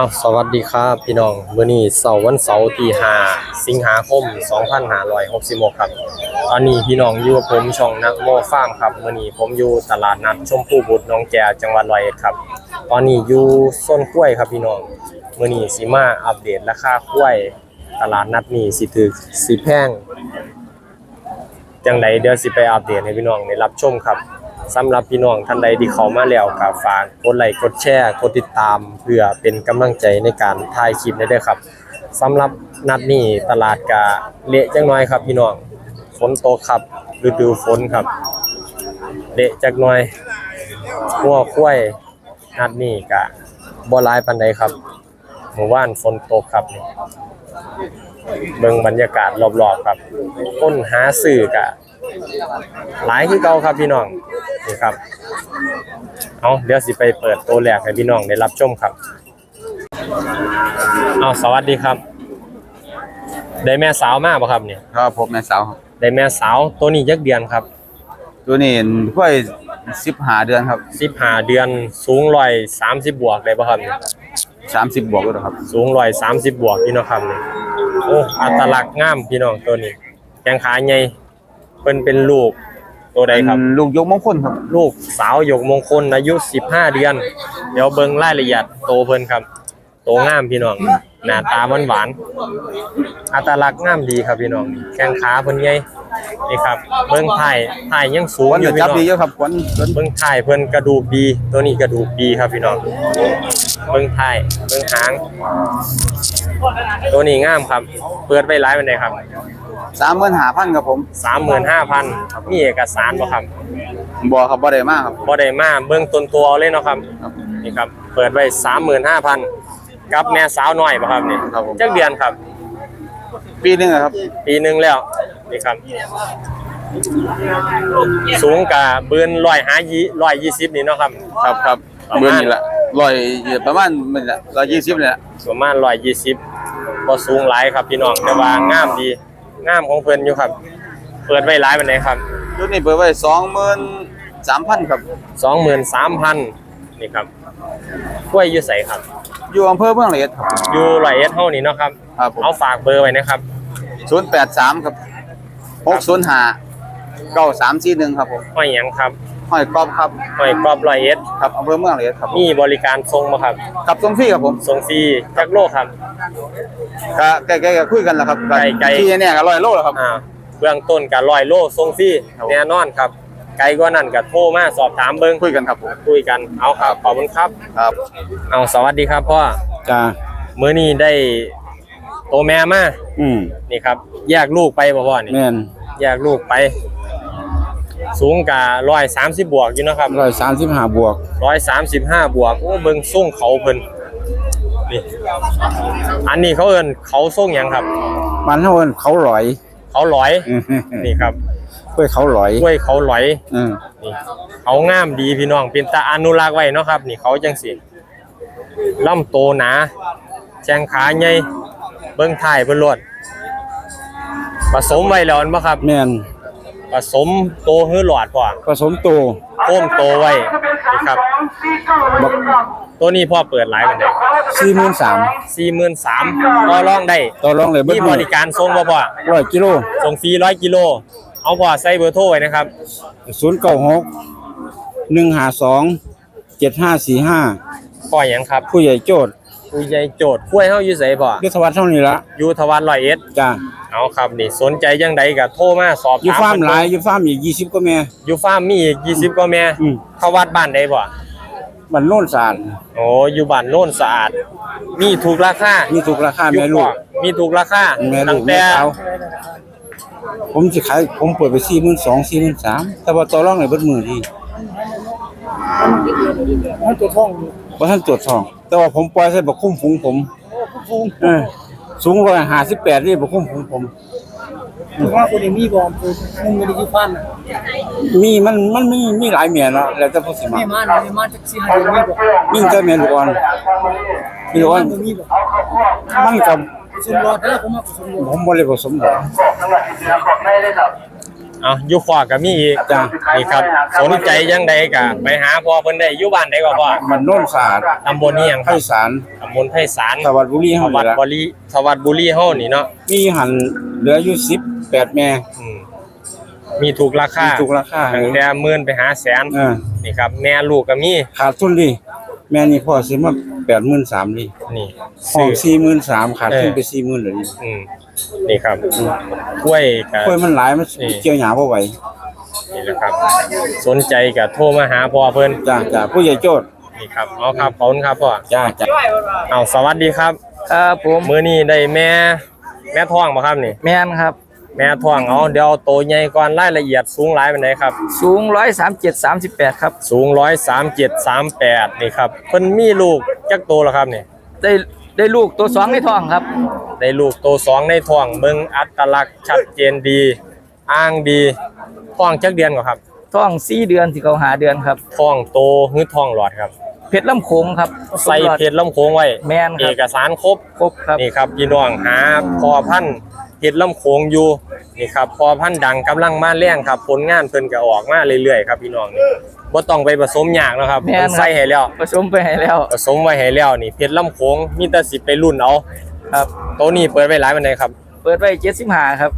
อาสวัสดีครับพี่น้องมื้อนี้เสาร์วันเสาร์ที่5สิงหาคม 2566ครับตอนนี้พี่น้องอยู่กับผมช่องนักโมฟาร์มครับมื้อนี้ผมอยู่ตลาดนัดชมพู่บุตรหนองแกจังหวัดร้อยเอ็ดครับ ตอนนี้อยู่ส้นกล้วยครับพี่น้องมื้อนี้สิมาอัปเดตราคากล้วย ตลาดนัดนี้สิถึกสิแพงจังไดเดี๋ยวสิไปอัปเดตให้พี่น้องได้รับชมครับ สำหรับพี่น้องท่านใดที่เข้ามาแล้วก็ฝากกดไลค์กดแชร์กดติดตาม เพื่อเป็นกำลังใจในการถ่ายคลิปได้เด้อครับสำหรับนัดนี้ตลาดก็เละจังน้อยครับพี่น้องฝนตกครับฤดูฝนครับ เละจักหน่อยหัวคุ้ยนัดนี้ก็บ่หลายปานใดครับเมื่อวานฝนตกครับเบิ่งบรรยากาศรอบๆครับค้นหาสื่อกะ หลายคือเก่าครับพี่น้องนี่ครับเอาเดี๋ยวสิไปเปิดตัวแรกให้พี่น้องได้รับชมครับเอาสวัสดีครับ ได้แม่สาวมาบ่ครับเนี่ยครับผมแม่สาวครับได้แม่สาวตัวนี้ยักเดือนครับ ตัวนี้ค่อยสิบหาเดือนครับ15เดือนสูง130บวกได้บ่ครับเนี่ยสามสิบบวกแล้วครับ สูง130บวกพี่น้องครับเนี่ยโอ้อัตลักษณ์งามพี่น้องตัวนี้แข้งขาใหญ่ เพิ่นเป็นลูกตัวใดครับ ลูกยกมงคลครับ ลูกสาวหยกมงคลอายุ15 เดือน เดี๋ยวเบิ่งรายละเอียดโตเพิ่นครับ โตงามพี่น้องหน้าตาหวานหวานๆอัตลักษณ์งามดีครับพี่น้องแข้งขาเพิ่นใหญ่ นี่ครับเบิ่งถ่ายถ่ายยังสูงวันอยู่จะพี่จับน้องดีเยอะครับวันวันเบิ่งถ่ายเพิ่นกระดูกดีตัวนี้กระดูกดีครับพี่น้องเบิ่งถ่ายเบิ่งหาง ตัวนี้งามครับเปิดไว้หลายปานใดครับสามหมื่นหาพันครับผม35,000มีเอกสารบ่ครับบอครับบ่ได้มากครับบ่ได้มาเบิ่งต้นตัวเอาเลยเนาะครับครับนี่ครับเปิดไว้สามหมื่นห้าพันกับแม่สาวน้อยป่ะครับนี่ครับผมจักเดือนครับ ปีหนึงอะครับ ปีหนึ่งแล้ว นี่ครับ สูงกับเบือนร้อยหายี่ร้อยยี่สิบนี่เนาะครับ ครับครับประมาณเมื่อนี้ละร้อยประมาณมันละร้อยยี่สิบเนี่ยประมาณร้อยยี่สิบก็สูงหลายครับพี่น้องแต่ว่างามดีงามของเพิ่นอยู่ครับ เปิดไว้หลายปานใดครับตัวนี้เปิดไว้สองหมื่นสามพันครับสองหมื่นสามพันนี่ครับกล้วยอยู่ใสครับ อยู่อำเภอเมืองละเอียดครับอยู่ร้อยเอ็ดเท่านี้เนาะครับครับผมเอาฝากเบอร์ไว้นะครับศูนย์แปดสามครับ หกศูนย์ห้าเก้าสามสี่หนึ่งครับผมห้อยหยังครับห้อยกรอบครับห้อยกรอบร้อยเอ็ดครับอำเภอเมืองละเอียดครับมีบริการทรงบ่ครับครับตรงฟรีครับผมส่งฟรีจักโลครับ ก็ใกล้ๆก็คุยกันแล้วครับไกลๆที่เนี่ยก็ร้อยโลแล้วครับ อ่าเบื้องต้นกับร้อยโลส่งฟรีครับแน่นอนครับ ไกลกว่านั้นก็โทรมาสอบถามเบิ่งคุยกันครับผมคุยกันเอาครับขอบคุณครับ ครับเอาสวัสดีครับพ่อจ้ามื้อนี้ได้ โตแม่มาอืมนี่ครับ แยกลูกไปบ่พ่อนี่แม่นแยกลูกไป สูงกะ130บวกอยู่เนาะครับร้อยสามสิบห้าบวก135บวกโอ้เบิ่งส่งเขาเพิ่นนี่อันนี้เขาเอิ้นเขาส่งหยังครับ มันเท่ากันเขาหลอยเขาหลอยอืมนี่ครับเพื่อเขาหลอยกล้วยเขาหลอยอืมนี่เขางามดีพี่น้องเป็นตาอนุรักษ์ไว้เนาะครับ นี่เขาจังสิลำโตหนาแข้งขาใหญ่ เบิ่งถ่ายเพิ่นโลดผสมไว้แล้วอันบ่ครับ แม่นผสมโตฮื้อหลอดพ่อผสมโตโค้มโตไว้นี่ครับ บักตัวนี้พ่อเปิดหลายปานใดสี่หมื่นสาม43,000ต่อรองได้ต่อรองเลยเบิดมีมืบอริการส่งบ่พ่อร้อยกิโลส่งฟรี100กิโลเอาพ่อใส่เบอร์โทรไว้นะครับศูนย์เก้าหกหนึ่งห้าสองเจ็ดห้าสี่ห้าพ่อหยังครับ ผู้ใหญ่โจทย์ ผู้ใหญ่โจทย์กล้วยเฮาอยู่ไสพ่อยุทธวัฒน์เท่านี้ละอยู่ทวันร้อยเอ็ดจ้าเอาครับนี่สนใจยังใดก็โทรมาสอบอยู่ถามฟาร์มเพิ่นหลายอยู่ฟาร์มอีกยี่สิบก็แม่อยู่ฟาร์มมีอีก20กว่าแม่อืมเข้าวัดบ้านได้บ่มันโน่นสารโอ้อยู่บ้านโน่นสะอาด มีถูกราคามีถูกราคาแม่ลูก มีถูกราคาแม่ลูตั้กงแม่แต่สาวผมจะขายผมเปิดไปสี่หมื่นสองสี่หมื่นสามแต่ว่าต่อรองเลยเบิดมือดี มันตัวท่องว่าท่านตรวจทอง แต่ว่าผมปล่อยใส่บักคุ้มฝูงผมฟูงเออ สูงร้อยห้าสิบแปดนี่บักคุ้มฝูงผมถือว่าคนนี้มีบอมคือมึงไม่ได้ที่ฟันน่ะมีมันมันมีมีหลายเมียเนาะแล้วแต่ผู้สิมาไม่มานะไม่มาจากสี่ห้าเดือนมีบอกมีแต่เมียลูกอ่อนมีลูกอ่อนมีบอกมันกับสมรสแล้วผมมาสมรสผมบ่ได้ผสมดอกเอาอยู่ขวาก็มีอีกจ้ะ นี่ครับ สนใจยังใดก็ไปหาพ่อเพิ่นได้อยู่บ้านใดก็พ่อมันโน่นสะอาดตำบลนี้หยังคไพรับศาลตำบลไพศาลสวัสดิ์บุรีสเฮาวันี่สดิ์ล่ะบุรีสวัสดิ์บุรีเฮานี่เนาะมีหันเหลืออยู่18แม่อืมมีถูกราคามีถูกราคาตั้งแต่หมื่นไปหาแสนเออนี่ครับ แม่ลูกก็มีขาดทุนดิแม่นี่พ่อซื้อมา83,000ดินี่ห้อซื้งอ 43,000ขาดทุนเออไป40,000เลยดิอืม นี่ครับกล้วยกับกล้วยมันหลายมันนี่เกี่ยวหญ้าบ่ไหวนี่แหละครับ สนใจก็โทรมาหาพ่อเพิ่นจ้าจ้าผู้ใหญ่โจทย์นี่ครับเอาครับขอบคุณครับพ่อจ้าจ้าเอาสวัสดีครับครับผมมื้อนี้ได้แม่ แม่ท้องบ่ครับนี่ แมนครับ แม่ท้องเอาเดี๋ยวโตใหญ่ก่อนรายละเอียดสูงหลายปานใดครับ สูงร้อยสามเจ็ดสามสิบแปดครับ สูง137 38นี่ครับเพิ่นมีลูกจักโตแล้วครับนี่ได้ ได้ลูกตัวสองในท้องครับ ได้ลูกโตสองในท้องเบิ่งอัตลักษณ์ชัดเจนดี อ้างดีท้องจักเดือนกว่าครับท้องสี่เดือนที่เขาหาเดือนครับ ท้องโตหรือท้องหลอดครับ เพชรลำโขงครับใส่เพชรลำโค้งไว้แมนคเอรับกสารครบ ครบครับ นี่ครับพี่น้องหาพอพันธุ์เพชรลำโค้งอยู่นี่ครับพอพันธุ์ดังกำลังมาแรงครับผลงานเพิ่นก็ออกมาเรื่อยๆครับพี่น้องนี่ บ่ต้องไปผสมยากนะครับแม่นครับเพิ่นใส่ให้แล้ว ผสมไปให้แล้ว ผสมไว้ให้แล้วนี่เพชรลำโค้งมีแต่สิไปรุ่นเอาครับ ตัวนี้เปิดไว้หลายปานใดครับเปิดไว้เจ็ดสิบห้าครับ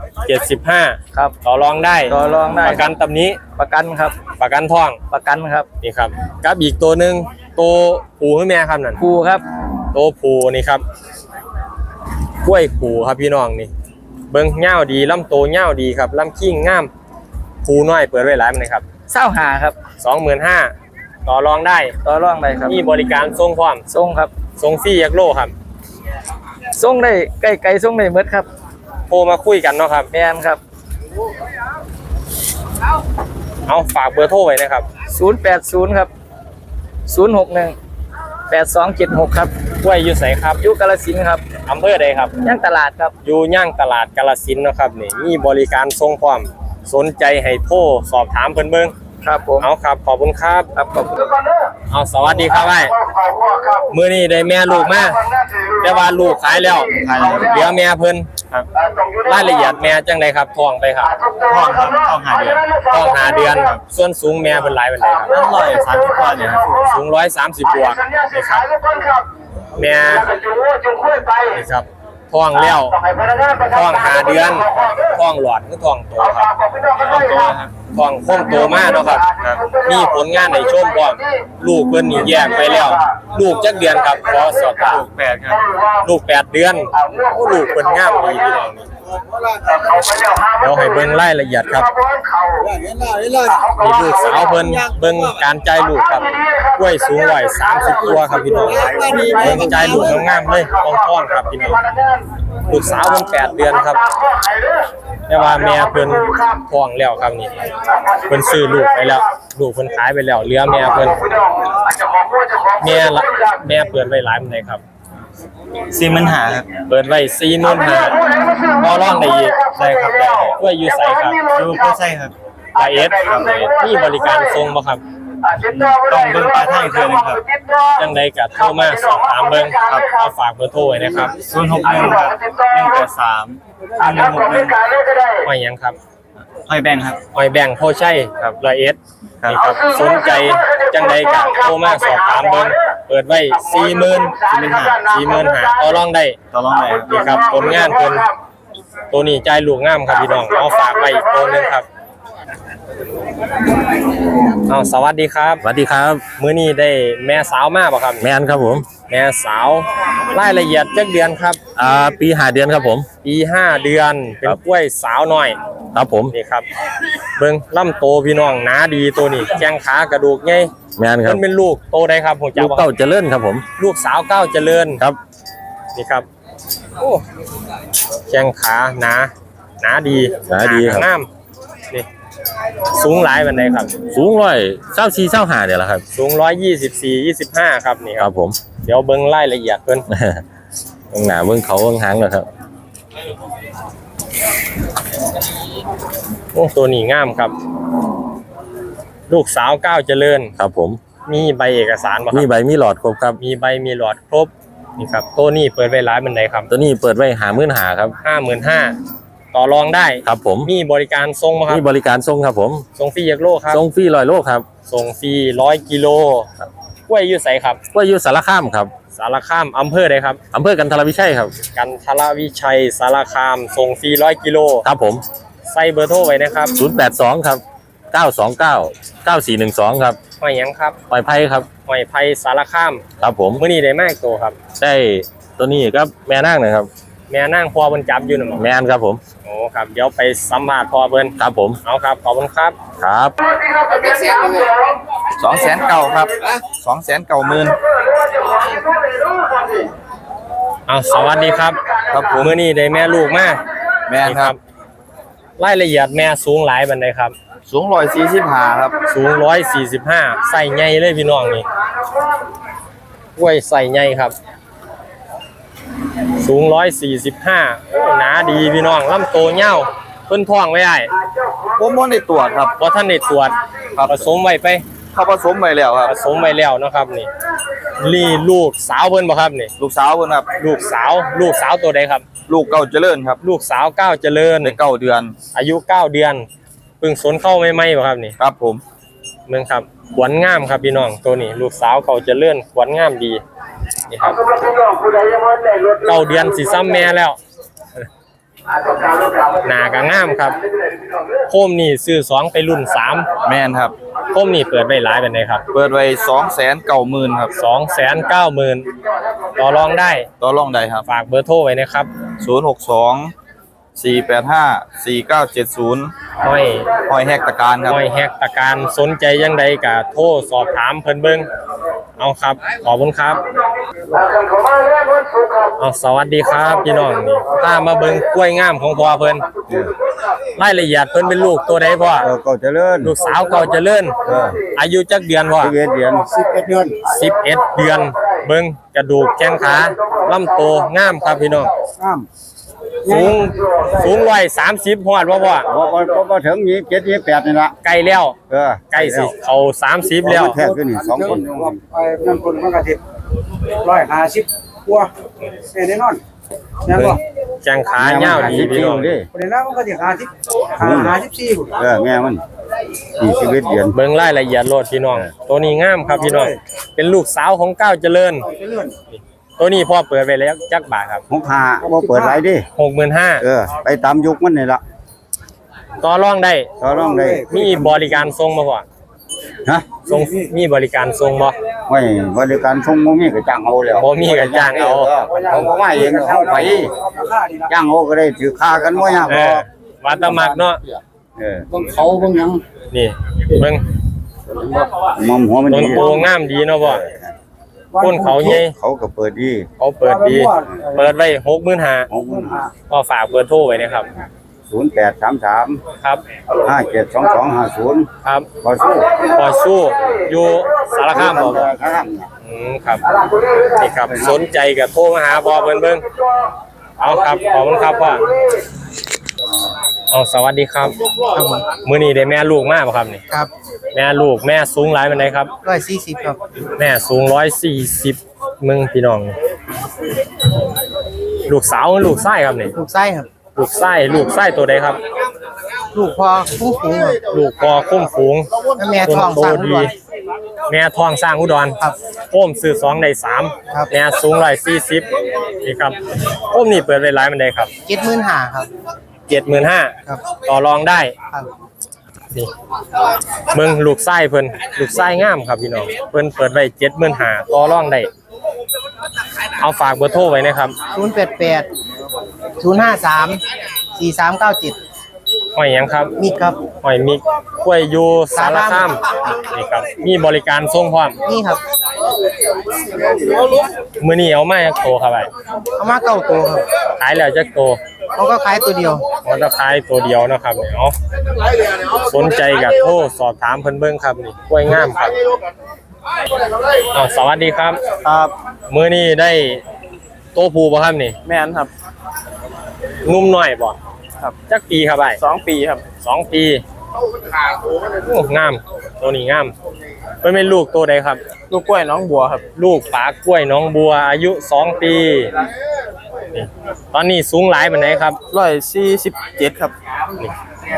75ครับ ต่อรองได้ต่อรองได้ ประกันตำนี้ประกันครับ ประกันท้องประกันครับนี่ครับกับอีกตัวหนึงตัวผู้ให้แม่ครับนั่น ครูครับตัวผูนี่ครับกล้วยผูครับพี่น้องนี่ เบิ้งเง่าวดีลำโตเง่าวดีครับลำคิ้งงามผูน้อยเปิดไว้หลายมันเลยครับเศร้าหาครับ สองหมื่นห้าต่อรองได้ต่อรองได้ครับมีบริการส่งพร้อมส่งครับส่งฟรียักโลครับส่งได้ใกล้ไกลส่งได้เมดครับโทรมาคุยกันเนาะครับแมนครับ เอาฝากเบอร์โทรไว้นะครับศูนย์แปดศูนย์ครับศูนย์หกหนึ่งแปดสองเจ็ดหกครับกล้วยอยู่ไสครับอยุกาลสินธุ์ครับอำเภอใดครับ ย่างตลาดครับ อยู่ย่างตลาดกาลสินธุ์เนาะครับนี่มีบริการส่งพร้อมสนใจให้โทรสอบถามเพิ่นเบิ่ง ครับผมเอาครับขอบคุณครับครับขอบคุณเอาสวัสดีครับไอ้มื้อนี้ได้แม่ลูกมาแต่ว่าลูกขายแล้วขายแล้วเหลือแม่เพิ่นครับรายละเอียดแม่จังไดครับท้องไปครับท้องครับท้องหาเดือนท้องหาเดือนครับส่วนสูงแม่เพิ่นหลายปานใดครับ130กว่าเนี่ยครับสูง130บวกนะครับแม่นี่ครับ ท้องแล้วท้องหาเดือนท้องหลอดคือท้องโตครับท้องโตครับท้องคงโตมากเนาะครับครับมีผลงานในช่วงก่อนลูกเพิ่นนี่แยกไปแล้ว ลูกจักเดือนครับขอสอบถามลูกแปดครับลูกแปดเดือนโอ้ลูกเพิ่นงามดีพี่น้องนี่ เดี๋ยวให้เบิ่งรายละเอียดครับนี่ลูกสาวเพิ่นเบิ่งการใจลูกครับกล้วยสูงร้อย30ตัวครับพี่น้องเบิ่งจ่ายลูกงามๆเลยท้องๆครับพี่น้องลูกสาวเพิ่นแปดเดือนครับแต่ว่าแม่เพิ่นท้องแล้วครับนี่เพิ่นซื้อลูกไปแล้วลูกเพิ่นขายไปแล้วเหลือแม่เพิ่นแม่ละแม่เปิดไว้หลายมันไดครับ สี่หมันหาครับเปิดไว้45,000บ่ร้องได้อีกได้ครับได้กล้วยอยู่ไสครับดูก็ใช่ครับไอเอสครับมีบริการส่งบ่ครับต้องเบิ่งปลายทางอีกเทื่อหนึงครับจังใดก็โทรมาสอบถามเบิ่งครับเอาฝากเบอร์โทรไว้นะครับศูนย์หกหนึ่งครับหนึ่งแปดสามหนึ่งหกหนึ่งห้อยหยังครับห้อยแบงค์ครับหอยแบ่งโพชัยครับร้อยเอ็ดครับนี่ครับสนใจจังใดก็โทรมาสอบถามเบิ่งเปิดไว้40,000 40,000หาต่อรองได้ต่อรองไหนครับนี่ครับผลงานเพิ่นตัวนี้จ่ายลูกงามครับพี่น้องเอาฝากไว้อีกตัวหนึงครับเอาสวัสดีครับ สวัสดีครับ มื้อนี้ได้แม่สาวมาบ่ครับแมนครับผมแม่สาวรายละเอียดจักเดือนครับ อ่าปีหาเดือนครับผม ปีห้าเดือนเป็นครับ กล้วยสาวน้อยครับผม นี่ครับ เบิ่งลำโตพี่น้องหนาดีตัวนี้แข้งขากระดูกใหญ่ แมนครัมับนเป็นลูกโตได้ครับผมจะลูกบอกเต้าเจริญครับผม ลูกสาวเก้าวเจริญครับนี่ครับโอ้แข้งขาหนาหนาดีหนาดีครับงามนี่สูงหลายบันไดครับ สูงร้อยเก้าสี่เก้าหาเนี่ยแหละครับ สูงร้อยยี่สิบสี่ยี่สิบห้าครับนี่คครัรับบผมเดี๋ยวเบิ้งรายละเอียดเพิ่นเบื้องหน้าเบื้องเขาเบื้องหางเลยครับโอ้ตัวนี้งามครับ ลูกสาวก้าวเจริญ ครับผม มีใบเอกสารบ่คมีรับ ใบมีหลอดครบครับ มีใบมีหลอดครบนี่ครับตัวนี้เปิดไว้หลายบันไดครับตัวนี้เปิดไว้หามื่นหาครับ ห้าหมื่นห้าต่อรองได้ครับผม มีบริการส่งบ่ครับมีบริการส่งครับผมส่งฟรียักโลครับ ส่งฟรีร้อยโลครับ ส่งฟรีร้อยกิโลกล้วยอยูไสครับ ว่าอยู่สารคามครับสารคามอำเภอใดครับ อำเภอกันทรวิชัยครับ กันทรวิชัยสารคามส่งฟรีร้อยกิโลครับผม ใส่เบอร์โทรไว้นะครับ 082 ครับ 929 9412ครับหอยหยังครับปล่อยไพ่ครับหอยไผ่สารคามครับผมมื้อนี้ได้มากโตครับ ได้ตัวนี้ครับแม่นั่งนะครับ แม่นั่งพอเพิ่นจับอยู่น่ะบ่แม่นครับผมโอ้ครับเดี๋ยวไปสัมภาษณ์พอเพิ่นครับผมเอาครับขอบคุณครับ ครับ สองแสนเก่าครับสองแสนเก่าหมื่น เอาสวัสดีครับครับผม มื้อนี้ได้แม่ลูกมาแม่นครับ รายละเอียดแม่สูงหลายบันไดครับ สูงร้อยสี่สิบห้าครับ สูง145ใส่ใหญ่เลยพี่น้องนี่กล้วยใส่ใหญ่ครับ สูง145โอ้หนาดีพี่น้องลำโตเหี่ยวเพิ่นท้องไว้อ้ายผมบ่ได้ตรวจครับบ่ทันได้ตรวจครับผสมไว้ไปเขาผสมไปแล้วครับ ผสมไว้แล้วเนาะครับนี่นี่ลูกสาวเพิ่นบ่ครับนี่ ลูกสาวเพิ่นครับ ลูกสาว ลูกสาวตัวใดครับ ลูกเก่าเจริญครับ ลูกสาวก้าวเจริญในเก้าเดือน อายุ9เดือนเพิ่งสนเข้าไม่ไม่บ่ครับนี่ครับผมเมืองครับขวัญงามครับพี่น้องตัวนี้ ลูกสาวเขาเจะเลื่อนขวัญงามดีนี่ครับเก้าเดือนสิซ้ำแม่แล้วหนากะงามครับโคมนี่ซื้อสองไปรุ่นสามแม่นครับโคมนี่เปิดไว้หลายเป็นไงครับ เปิดไว้สองแสนเก่าหมื่นครับสองแสนเก้าหมื่นต่อรองได้ต่อรองได้ครับ ฝากเบอร์โทรไว้นะครับศูนย์หกสอง สี่แปดห้าสี่เก้าเจ็ดศูนย์ห้อยหอยแหกตะการครับห้อยแฮกตะการสนใจยังใดกะโทรสอบถามเพิ่นเบิ่งเอาครับขอบคุณครับเอาสวัสดีครับพี่น้องนี่ถ้ามาเบิ่งกล้วยงามของพ่อเพิ่นรายละเอียดเพิ่นเป็นลูกตัวใดพ่อเออก็เจริญลูกสาวเก่าเจริญเอออายุจักเดือนพ่อสิบเอ็ดเดือนสิบเอ็ดเดือน11เดือน เบิ่งกระดูกแข้งขาลำโตงามครับพี่น้องข้าม สูงสูง130ฮอดบ่พ่อพอพอพอพอถึงยี่เจ็ดยี่แปดนี่ละใกล้แล้วเออใกล้สิเข้า30แล้วแทบขึ้นนี่สองคนไอ้นั่นคนมันกระติบร้อยห้าสิบกว่าแน่นอนนั่นบ่แข้งขาเหี่ยวดีพี่น้องดิคนนั้นมันก็ติห้าสิบห้าห้าสิบสี่เออแม่มันสี่สิบเอ็ดเดือนเบิ่งรายละเอียดโลดพี่น้อง ตัวนี้งามครับพี่น้อง เป็นลูกสาวของก้าวเจริญเจริญ ตัวนี้พ่อเปิดไปแล้วจักบาทครับหกห้าบ่เปิดไรดิ65,000เออ ไปตามยุคมันนี่ละต่อรองได้ต่อรองได้ มีบริการส่งบ่พ่อฮะส่งมีบริการส่งบ่ไม่บริการส่งบ่มีก็จ้างเอาแล้วบ่มีก็จ้างเอาเขาบ่มาเองเขาไปราคาดีละจ้างเอาก็ได้ถือค่ากันบ่ยากเอหรออกวัดตะมักเนาะเออเบิ่งเขาเบิ่งหยังนี่เบิ่งมอมหัวมันต้นดีโพงามดีเนาะพ่ อต้นเขาใหญ่เขาก็เปิดดี เขาเปิดดี เปิดไว้65,000หกหมื่นห้าก็ฝากเบอร์โทรไว้นะครับศูนย์แปดสามสามครับห้าเจ็ดสองสองห้าศูนย์ครับพอสู้พอสู้อยู่สารคามบ่พ่อครับอืมครับนี่ครับสนใจกับโทรมาหาพ่อเบิ่นเบิ่งเอาครับขอบคุณครับพ่อ เอาสวัสดีครับมื้อนี้ได้แม่ลูกมาบ่ครับนี่ ครับแม่ลูกแม่สูงหลายปานใดครับ ร้อยสี่สิบครับแม่สูง140มึงพี่น้อง ลูกสาวหรือลูกชายครับนี่ ลูกไส้ครับ ลูกชายลูกชายตัวใดครับ ลูกพอคู่หูครับลูกกอคุ้มฝูงแล้วแม่ท้องโตสร้างดีด้วยแม่ทองสร้างอุดรครับโค้มซื้อสองได้สามครับ แม่สูงร้อยสี่สิบนี่ครับโค้มนี่เปิดไว้หลายมันได้ครับ เจ็ดหมื่นห้าครับ เจ็ดหมื่นห้าครับ ต่อรองได้ครับนี่เมืองลูกไส้เพิ่นลูกไส้งามครับพี่น้องเพิ่นเปิดไว้เจ็ดหมื่นห้าต่อรองได้เอาฝากเบอร์โทรไว้นะครับศูนย์แปดแปดศูนย์ห้าสามสี่สามเก้าเจ็ดหอยหยังครับมีครับ หอยมิกกล้วยอยูสารคามนี่ครับ มีบริการส่งพร้อมนี่ครับ มื้อนี้เอามาจักโตครับไอ้เอามาเก้าตัวครับขายแล้วจักโต เขาก็ขายตัวเดียวมันจะขายตัวเดียวนะครับเนี่ยเอาสนใจกับโทรสอบถามเพิ่นเบิ่งครับนี่กล้วยงามครับอ้าวสวัสดีครับ ครับมื้อนี้ได้โตผูบ่ครับนี่แม่นครับ นุ่มหน่อยบ่ครับ จักปีครับไอ้สองปีครับสองปี โอ้งามตัวนี้งามเพิ่นเป็นลูกตัวใดครับ ลูกกล้วยน้องบัวครับ ลูกปลากล้วยน้องบัว อายุสองปีนี่ตอนนี้สูงหลายปานไหนครับร้อยสี่สิบเจ็ดครับ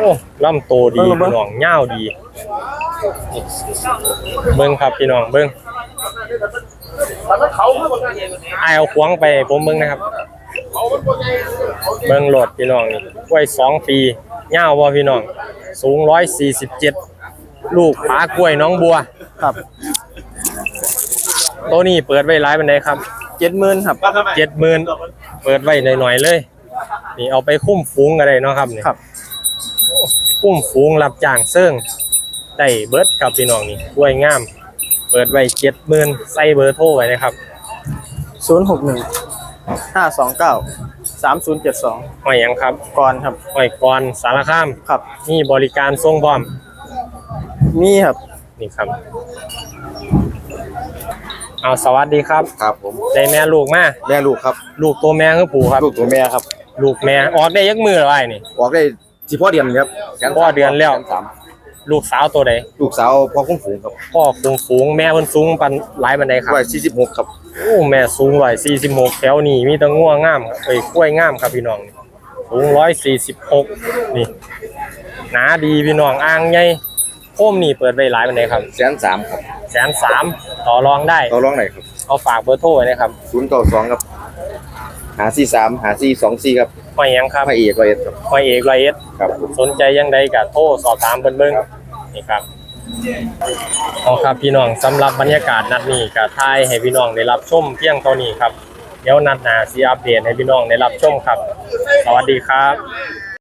โอ้ลำโตดีพี่น้องยาวดีนี่เบิ้งครับพี่น้องเบิ้งอายเอาขวางไปให้ผมเบิ้งนะครับ เบิ้งโหลดพี่น้องนี่กล้วยสองปียาวบ่พี่น้อง สูงร้อยสี่สิบเจ็ดลูกผากล้วยน้องบัวครับ ตัวนี้เปิดไว้ร้ายเป็นไดครับเจ็ดหมื่นครับเจ็ดหมื่นเปิดไว้หน่อยๆเลย นี่เอาไปคุ้มฟูงกันเลยเนาะครับนี่ครับคุ้มฟูงรับจ้างเซิ่งได้เบิร์ดครับพี่น้องนี่กล้วยงาม เปิดไว้เจ็ดหมื่นใส่เบอร์โทรไว้นะครับศูนย์หกหนึ่งห้าสองเก้า สามศูนย์เจ็ดสองหอยหยังครับก่อนครับ หอยกรสารคาม ครับนี่บริการส่งพร้อม มีครับนี่ครับ เอาสวัสดีครับ ครับผมได้แม่ลูกมา แม่ลูกครับลูกตัวแม่คือปู่ครับ ลูกตัวแม่ครับ ลูกแม่ออกได้ยักมือหรือไงนี่ ออกได้สิพ่อเดือนครับพ่อเดือนแล้วสนสาม ลูกสาวตัวใดลูกสาวพ่อคุ้มฝูงครับพ่อฟูงฟูงแม่เพิ่นสูงปันหลายบันไดครับร้อยสี่สิบหกครับโอ้แม่สูงร้อยสี่สิบหกแถวนี่มีแตะง่วงามครับเอ้ยกล้วยงามครับพี่น้องนี่สูงร้อยสี่สิบหกนี่หนาดีพี่น้องอ่างใหญ่โคมนี่เปิดไว้หลายบันไดครับแสนสามครับแสนสามต่อรองได้ต่อรองไหนครับเอาฝากเบอร์โทรไว้นะครับศูนย์เก้าสองครับ หาสี่สามหาสี่สองสี่ครับหอยหยังครับพระเอกร้อยเอ็ดครับหอยเอกไรเอสครับสนใจยังใดก็โทรสอบถามเบิ่งเบิ่งนี่ครับเอาครับพี่น้องสำหรับบรรยากาศนัดนี้ก็ถ่ายให้พี่น้องได้รับชมเพียงเท่านี้ครับ เดี๋ยวนัดหน้าสิอัปเดตให้พี่น้องได้รับชมครับ สวัสดีครับ